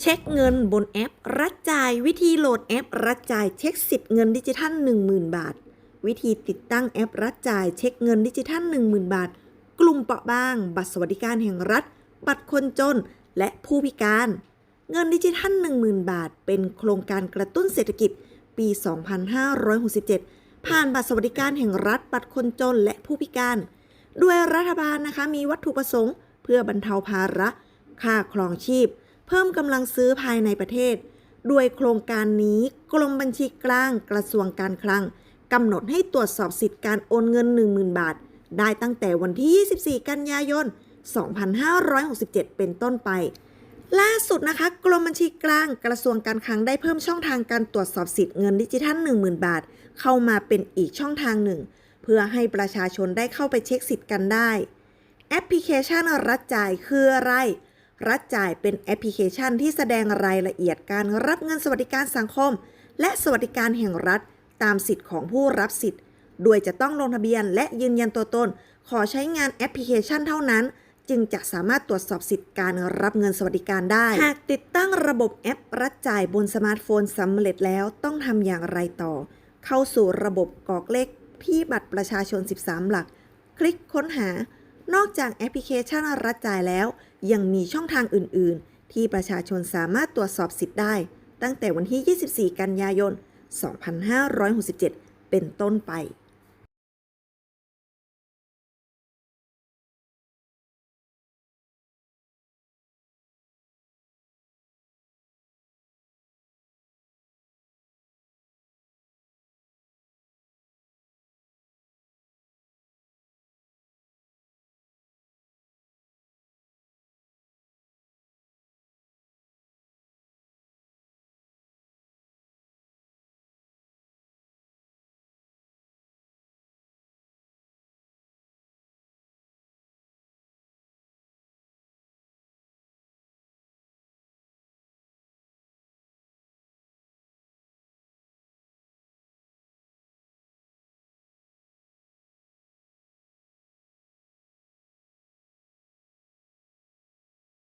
เช็คเงินบนแอป รัดจ่าย วิธีโหลดแอป รัดจ่ายเช็คสิทธิ์เงินดิจิทัล 10,000 บาท วิธีติดตั้งแอป รัดจ่ายเช็คเงินดิจิทัล 10,000 บาท กลุ่มเปราะบาง บัตรสวัสดิการแห่งรัฐ บัตรคนจน และผู้พิการ เงินดิจิทัล 10,000 บาท เป็นโครงการกระตุ้นเศรษฐกิจปี 2567 ผ่านบัตรสวัสดิการแห่งรัฐ บัตรคนจน และผู้พิการ ด้วยรัฐบาลนะคะมีวัตถุประสงค์ เพื่อบรรเทาภาระ ค่าครองชีพ เพิ่มกำลังซื้อภายในประเทศ ด้วยโครงการนี้กรมบัญชีกลางกระทรวงการคลังกำหนดให้ตรวจสอบสิทธิการโอนเงิน 10,000 บาท ได้ตั้งแต่วันที่ 24 กันยายน 2567 เป็นต้นไป ล่าสุดนะคะกรมบัญชีกลางกระทรวงการคลังได้เพิ่มช่องทางการตรวจสอบสิทธิเงินดิจิทัล 10,000 บาท เข้ามาเป็นอีกช่องทางหนึ่ง เพื่อให้ประชาชนได้เข้าไปเช็คสิทธิ์กันได้ แอปพลิเคชันรัฐจ่ายคืออะไร รัฐจ่ายเป็นแอปพลิเคชันที่แสดงรายละเอียดการรับเงินสวัสดิการสังคม และสวัสดิการแห่งรัฐ ตามสิทธิ์ของผู้รับสิทธิ์ โดยจะต้องลงทะเบียนและยืนยันตัวตน ขอใช้งานแอปพลิเคชันเท่านั้น จึงจะสามารถตรวจสอบสิทธิ์การรับเงินสวัสดิการได้ หากติดตั้งระบบแอปรัฐจ่ายบนสมาร์ทโฟนสำเร็จแล้วต้องทำอย่างไรต่อ เข้าสู่ระบบกรอกเลขที่บัตรประชาชน 13 หลัก คลิกค้นหา นอกจากแอปพลิเคชันรัฐจ่ายแล้ว ยังมีช่องทางอื่น ๆ ที่ประชาชนสามารถตรวจสอบสิทธิ์ได้ ตั้งแต่วันที่ 24 กันยายน 2567 เป็นต้นไป